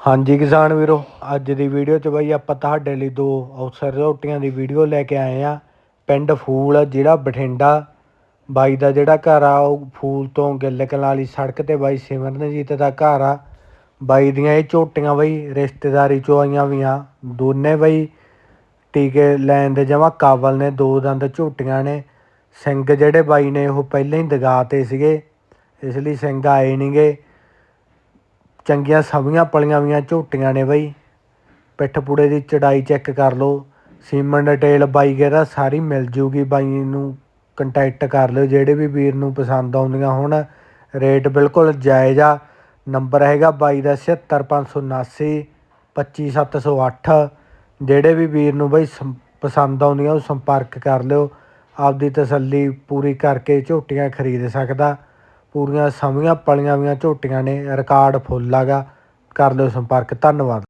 ਹਾਂਜੀ ਕਿਸਾਨ ਵੀਰੋ, ਅੱਜ ਦੀ ਵੀਡੀਓ 'ਚ ਬਈ ਆਪਾਂ ਤੁਹਾਡੇ ਲਈ ਦੋ ਅਵਸਰ ਝੋਟੀਆਂ ਦੀ ਵੀਡੀਓ ਲੈ ਕੇ ਆਏ ਆ ਪਿੰਡ ਫੂਲ ਜਿਹੜਾ ਬਠਿੰਡਾ। ਬਾਈ ਦਾ ਜਿਹੜਾ ਘਰ ਆ, ਉਹ ਫੂਲ ਤੋਂ ਗਿੱਲ ਕਲਾਲੀ ਸੜਕ ਤੇ ਬਾਈ ਸਿਮਰਨਜੀਤ ਦਾ ਘਰ ਆ। ਬਾਈ ਦੀਆਂ ਇਹ ਝੋਟੀਆਂ ਬਈ ਰਿਸ਼ਤੇਦਾਰੀ ਚੋਂ ਆਈਆਂ ਵੀਆਂ। ਦੋਨੇ ਬਈ ਟੀਕੇ ਲੈਣ ਦੇ ਜਮਾ ਕਾਬਲ ਨੇ, ਦੋ ਦੰਦ ਝੋਟੀਆਂ ਨੇ। ਸਿੰਘ ਜਿਹੜੇ ਬਾਈ ਨੇ, ਉਹ ਪਹਿਲਾਂ ਹੀ ਦਗਾ ਤੇ ਸੀਗੇ। ਇਸ ਲਈ ਸਿੰਘ ਆਏ ਨਹੀਂਗੇ ਚੰਗੀਆਂ ਸਵੀਆਂ ਪਲੀਆਂ ਵੀਆਂ ਝੋਟੀਆਂ ਨੇ ਬਈ। ਪਿੱਠ ਪੂੜੇ ਦੀ ਚੜਾਈ ਚੈੱਕ ਕਰ ਲਓ। ਸੀਮਨ ਡਿਟੇਲ ਬਾਈ ਕਹਿੰਦਾ ਸਾਰੀ ਮਿਲ ਜੂਗੀ ਬਾਈ ਨੂੰ। ਕੰਟੈਕਟ ਕਰ ਲਿਓ, ਜਿਹੜੇ ਵੀ ਵੀਰ ਨੂੰ ਪਸੰਦ ਆਉਂਦੀਆਂ ਹੋਣ। ਰੇਟ ਬਿਲਕੁਲ ਜਾਇਜ਼ ਆ। ਨੰਬਰ ਹੈਗਾ ਬਾਈ ਦਾ 76579 25708 ਜਿਹੜੇ ਵੀ ਵੀਰ ਨੂੰ ਬਈ ਸੰ- ਪਸੰਦ ਆਉਂਦੀਆਂ ਉਹ ਸੰਪਰਕ ਕਰ ਲਿਓ। ਆਪਦੀ ਤਸੱਲੀ ਪੂਰੀ ਕਰਕੇ ਝੋਟੀਆਂ ਖਰੀਦ ਸਕਦਾ। ਪੂਰੀਆਂ ਸਮੀਆਂ ਪਲੀਆਂ ਵੀਆਂ ਝੋਟੀਆਂ ਨੇ ਰਿਕਾਰਡ ਫੁੱਲ ਆਗਾ ਕਰ ਲਿਓ ਸੰਪਰਕ ਧੰਨਵਾਦ।